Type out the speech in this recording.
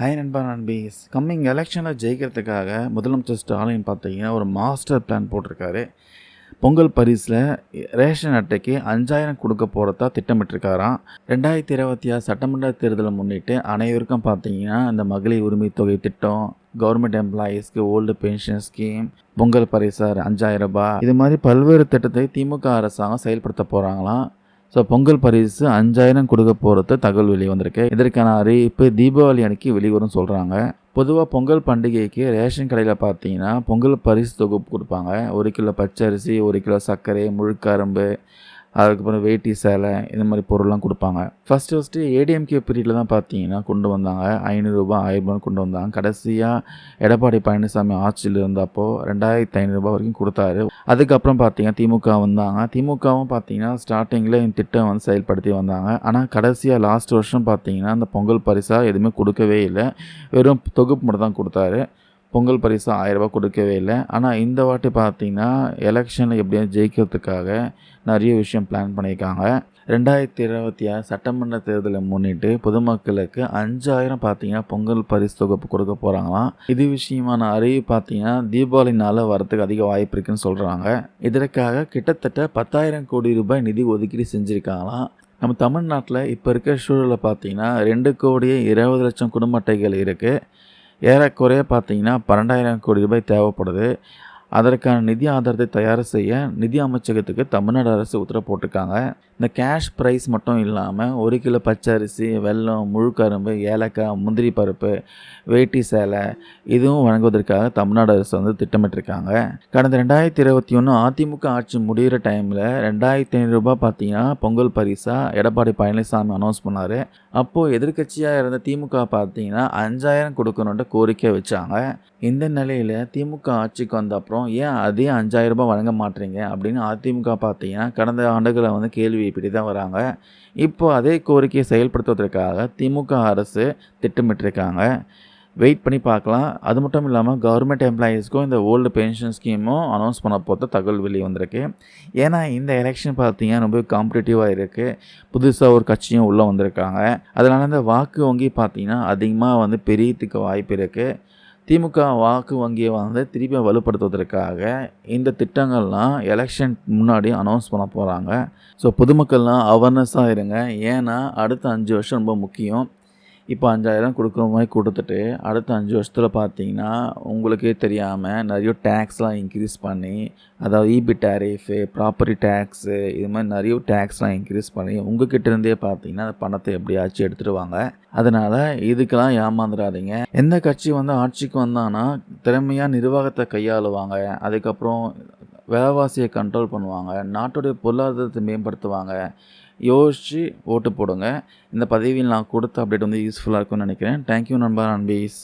High நண்பா நண்பீஸ் coming எலெக்ஷனில் ஜெயிக்கிறதுக்காக முதலமைச்சர் ஸ்டாலின் பார்த்தீங்கன்னா ஒரு மாஸ்டர் பிளான் போட்டிருக்காரு. பொங்கல் பரிசில் ரேஷன் அட்டைக்கு அஞ்சாயிரம் கொடுக்க போகிறதா திட்டமிட்டிருக்காராம். ரெண்டாயிரத்தி இருபத்தி ஆறு சட்டமன்ற தேர்தலை முன்னிட்டு அனைவருக்கும் பார்த்தீங்கன்னா இந்த மகளிர் உரிமை தொகை திட்டம் கவர்மெண்ட் எம்ப்ளாயீஸ்க்கு ஓல்டு பென்ஷன் ஸ்கீம் பொங்கல் பரிசார் அஞ்சாயிரம் ரூபாய் இது மாதிரி பல்வேறு திட்டத்தை திமுக அரசாங்கம் செயல்படுத்த போகிறாங்களாம் ஸோ பொங்கல் பரிசு அஞ்சாயிரம் கொடுக்க போகிறத தகவல் வெளியே வந்திருக்கு. இதற்கான அறிவிப்பு தீபாவளி அன்னைக்கு வெளிவரும் சொல்கிறாங்க பொதுவாக பொங்கல் பண்டிகைக்கு ரேஷன் கடையில் பார்த்தீங்கன்னா பொங்கல் பரிசு தொகுப்பு கொடுப்பாங்க. ஒரு கிலோ பச்சரிசி ஒரு கிலோ சர்க்கரை முழுக்கரும்பு அதுக்கப்புறம் வேட்டி சேலை இந்த மாதிரி பொருள்லாம் கொடுப்பாங்க. ஃபஸ்ட்டு ஃபஸ்ட்டு ஏடிஎம்கே பீரியடில் தான் பார்த்தீங்கன்னா கொண்டு வந்தாங்க. ஐநூறுரூபா ஆயிரரூபான்னு கொண்டு வந்தாங்க. கடைசியாக எடப்பாடி பழனிசாமி ஆட்சியில் இருந்தப்போ ரெண்டாயிரத்தி ஐநூறுரூபா வரைக்கும் கொடுத்தாரு. அதுக்கப்புறம் பார்த்தீங்கன்னா திமுக வந்தாங்க. திமுகவும் பார்த்தீங்கன்னா ஸ்டார்டிங்கில் இந்த திட்டம் வந்து செயல்படுத்தி வந்தாங்க. ஆனால் கடைசியாக லாஸ்ட் வருஷம் பார்த்தீங்கன்னா அந்த பொங்கல் பரிசாக எதுவுமே கொடுக்கவே இல்லை. வெறும் தொகுப்பு மட்டும் தான் கொடுத்தாரு. பொங்கல் பரிசு ஆயிரரூபா கொடுக்கவே இல்லை. ஆனால் இந்த வாட்டி பார்த்தீங்கன்னா எலெக்ஷனில் எப்படியும் ஜெயிக்கிறதுக்காக நிறைய விஷயம் பிளான் பண்ணியிருக்காங்க. ரெண்டாயிரத்தி இருபத்தி ஆறு சட்டமன்ற தேர்தலை முன்னிட்டு பொதுமக்களுக்கு அஞ்சாயிரம் பார்த்தீங்கன்னா பொங்கல் பரிசு தொகுப்பு கொடுக்க போகிறாங்களாம் இது விஷயமான அறிவு பார்த்தீங்கன்னா தீபாவளி வரத்துக்கு அதிக வாய்ப்பு இருக்குன்னு சொல்கிறாங்க இதற்காக கிட்டத்தட்ட பத்தாயிரம் கோடி ரூபாய் நிதி ஒதுக்கீடு செஞ்சுருக்காங்களாம். நம்ம தமிழ்நாட்டில் இப்போ இருக்கிற சூழலில் பார்த்தீங்கன்னா ரெண்டு கோடியே இருபது லட்சம் குடும்ப அட்டைகள் இருக்குது ஏறக்குறைய பார்த்தீங்கன்னா பன்னெண்டாயிரம் கோடி ரூபாய் தேவைப்படுது. அதற்கான நிதி ஆதாரத்தை தயார் செய்ய நிதி அமைச்சகத்துக்கு தமிழ்நாடு அரசு உத்தரவு போட்டிருக்காங்க. இந்த கேஷ் ப்ரைஸ் மட்டும் இல்லாமல் ஒரு கிலோ பச்சரிசி வெல்லம் முழுக்கரும்பு ஏலக்காய் முந்திரி பருப்பு வேட்டி சேலை இதுவும் வழங்குவதற்காக தமிழ்நாடு அரசு வந்து திட்டமிட்டிருக்காங்க. கடந்த ரெண்டாயிரத்தி இருபத்தி ஒன்று அதிமுக ஆட்சி முடிகிற டைமில் ரெண்டாயிரத்தி ஐநூறுரூபா பார்த்தீங்கன்னா பொங்கல் பரிசாக எடப்பாடி பழனிசாமி அனௌன்ஸ் பண்ணார். அப்போது எதிர்கட்சியாக இருந்த திமுக பார்த்தீங்கன்னா அஞ்சாயிரம் கொடுக்கணுன்ட்டு கோரிக்கை வச்சாங்க. இந்த நிலையில் திமுக ஆட்சிக்கு வந்த அப்புறம் ஏன் அதே அஞ்சாயிரம் ரூபாய் வழங்க மாட்டேறீங்க அப்படின்னு அதிமுக பார்த்தீங்கன்னா கடந்த ஆண்டுகளை வந்து கேள்வி இப்படி தான் வராங்க. இப்போ அதே கோரிக்கையை செயல்படுத்துவதற்காக திமுக அரசு திட்டமிட்டிருக்காங்க. வெயிட் பண்ணி பார்க்கலாம். அது மட்டும் இல்லாமல் கவர்மெண்ட் எம்ப்ளாயீஸ்க்கும் இந்த ஓல்டு பென்ஷன் ஸ்கீமும் அனௌன்ஸ் பண்ண போது தகவல் வெளியே வந்திருக்கு. ஏன்னா இந்த எலெக்ஷன் பார்த்தீங்கன்னா ரொம்ப காம்படிட்டிவாக இருக்குது புதுசாக ஒரு கட்சியும் உள்ளே வந்திருக்காங்க. அதனால் இந்த வாக்கு வங்கி பார்த்திங்கன்னா அதிகமாக வந்து பெரியத்துக்கு வாய்ப்பு இருக்குது திமுக வாக்கு வங்கியை வந்து திருப்பி வலுப்படுத்துவதற்காக இந்த திட்டங்கள்லாம் எலெக்ஷன் முன்னாடி அனௌன்ஸ் பண்ண போகிறாங்க ஸோ பொதுமக்கள்லாம் அவேர்னஸாக இருங்க. ஏன்னா அடுத்த அஞ்சு வருஷம் ரொம்ப முக்கியம். இப்போ அஞ்சாயிரம் கொடுக்குற மாதிரி கொடுத்துட்டு அடுத்த அஞ்சு வருஷத்தில் பார்த்தீங்கன்னா உங்களுக்கே தெரியாமல் நிறைய டேக்ஸ்லாம் இன்க்ரீஸ் பண்ணி அதாவது இபி டேரிஃபு ப்ராப்பர்ட்டி டேக்ஸு இது மாதிரி நிறைய டேக்ஸ்லாம் இன்க்ரீஸ் பண்ணி உங்ககிட்ட இருந்தே பார்த்தீங்கன்னா அந்த பணத்தை எப்படியாச்சும் எடுத்துடுவாங்க அதனால் இதுக்கெல்லாம் ஏமாந்துடாதீங்க. எந்த கட்சி வந்து ஆட்சிக்கு வந்தாங்கன்னா திறமையாக நிர்வாகத்தை கையாளுவாங்க. அதுக்கப்புறம் விலைவாசியை கண்ட்ரோல் பண்ணுவாங்க நாட்டுடைய பொருளாதாரத்தை மேம்படுத்துவாங்க. யோசித்து ஓட்டு போடுங்க. இந்த பதவியில் நான் கொடுத்த அப்டேட் வந்து யூஸ்ஃபுல்லாக இருக்கும்னு நினைக்கிறேன். தேங்க்யூ நண்பா நண்பீஸ்.